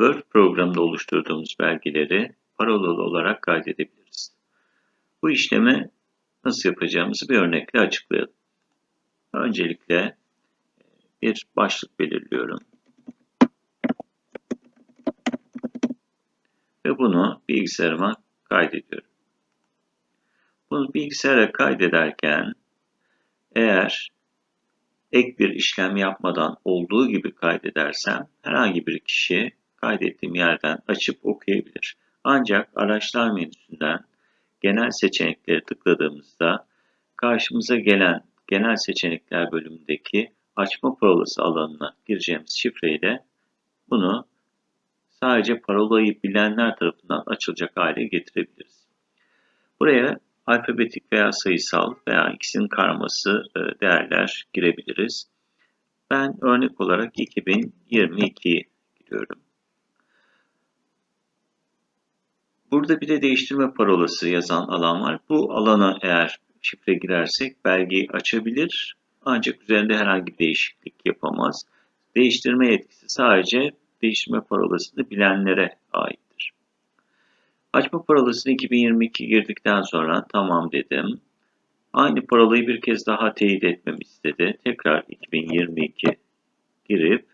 Word programında oluşturduğumuz belgeleri parolalı olarak kaydedebiliriz. Bu işlemi nasıl yapacağımızı bir örnekle açıklayalım. Öncelikle bir başlık belirliyorum. Ve bunu bilgisayarıma kaydediyorum. Bunu bilgisayara kaydederken eğer ek bir işlem yapmadan olduğu gibi kaydedersem herhangi bir kişi kaydettiğim yerden açıp okuyabilir. Ancak araçlar menüsünden genel seçenekleri tıkladığımızda karşımıza gelen genel seçenekler bölümündeki açma parolası alanına gireceğimiz şifreyle bunu sadece parolayı bilenler tarafından açılacak hale getirebiliriz. Buraya alfabetik veya sayısal veya ikisinin karması e, değerler girebiliriz. Ben örnek olarak 2022 giriyorum. Burada bir de değiştirme parolası yazan alan var. Bu alana eğer şifre girersek belgeyi açabilir ancak üzerinde herhangi bir değişiklik yapamaz. Değiştirme yetkisi sadece değiştirme parolasını bilenlere aittir. Açma parolasını 2022 girdikten sonra tamam dedim. Aynı parolayı bir kez daha teyit etmemi istedi. Tekrar 2022 girip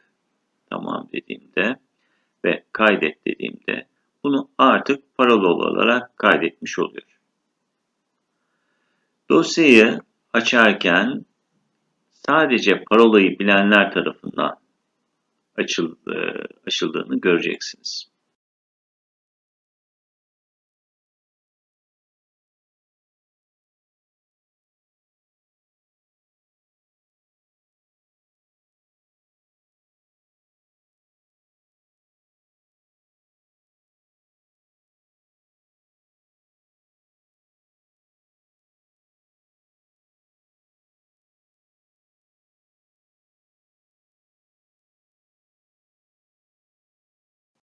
tamam dediğimde ve kaydet dediğimde bunu artık parola olarak kaydetmiş oluyor. Dosyayı açarken sadece parolayı bilenler tarafından açıldığını göreceksiniz.